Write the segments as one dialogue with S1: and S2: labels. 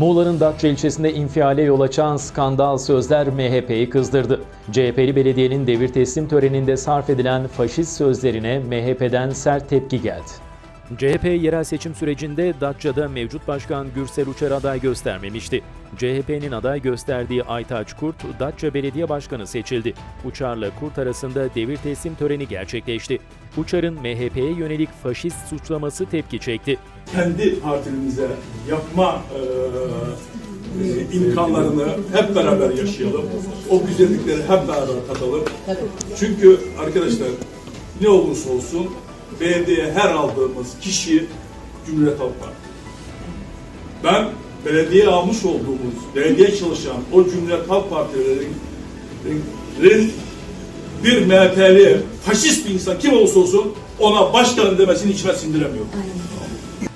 S1: Muğla'nın Datça ilçesinde infiale yol açan skandal sözler MHP'yi kızdırdı. CHP'li belediyenin devir teslim töreninde sarf edilen faşist sözlerine MHP'den sert tepki geldi. CHP yerel seçim sürecinde Datça'da mevcut başkan Gürsel Uçar aday göstermemişti. CHP'nin aday gösterdiği Aytaç Kurt, Datça Belediye Başkanı seçildi. Uçar'la Kurt arasında devir teslim töreni gerçekleşti. Uçar'ın MHP'ye yönelik faşist suçlaması tepki çekti.
S2: kendi partimize yapma e, e, imkanlarını hep beraber yaşayalım. O güzellikleri hep beraber katalım. Çünkü arkadaşlar ne olursa olsun belediye her aldığımız kişi Cumhuriyet Halk Partisi. Ben belediye almış olduğumuz, belediye çalışan o Cumhuriyet Halk Partilerin rin- bir MHP'li faşist bir insan kim olursa olsun ona başkanım demesini içime sindiremiyorum.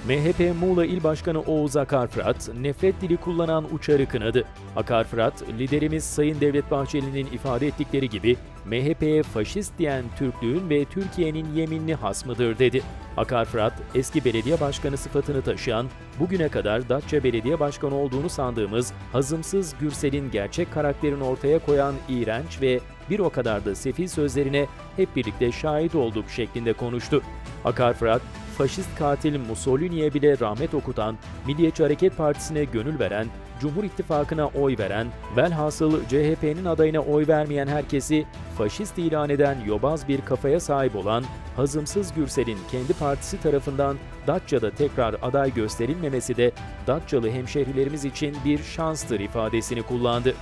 S1: MHP Muğla İl Başkanı Oğuz Akar Fırat, nefret dili kullanan Uçar'ı kınadı. Akar Fırat, liderimiz Sayın Devlet Bahçeli'nin ifade ettikleri gibi MHP'ye faşist diyen Türklüğün ve Türkiye'nin yeminli hasmıdır dedi. Akar Fırat, eski belediye başkanı sıfatını taşıyan, bugüne kadar Datça Belediye Başkanı olduğunu sandığımız hazımsız Gürsel'in gerçek karakterini ortaya koyan iğrenç ve bir o kadar da sefil sözlerine hep birlikte şahit olduk şeklinde konuştu. Akar Fırat, faşist katil Mussolini'ye bile rahmet okutan, Milliyetçi Hareket Partisi'ne gönül veren, Cumhur İttifakı'na oy veren, velhasıl CHP'nin adayına oy vermeyen herkesi faşist ilan eden yobaz bir kafaya sahip olan Hazımsız Gürsel'in kendi partisi tarafından Datça'da tekrar aday gösterilmemesi de Datçalı hemşehrilerimiz için bir şanstır ifadesini kullandı.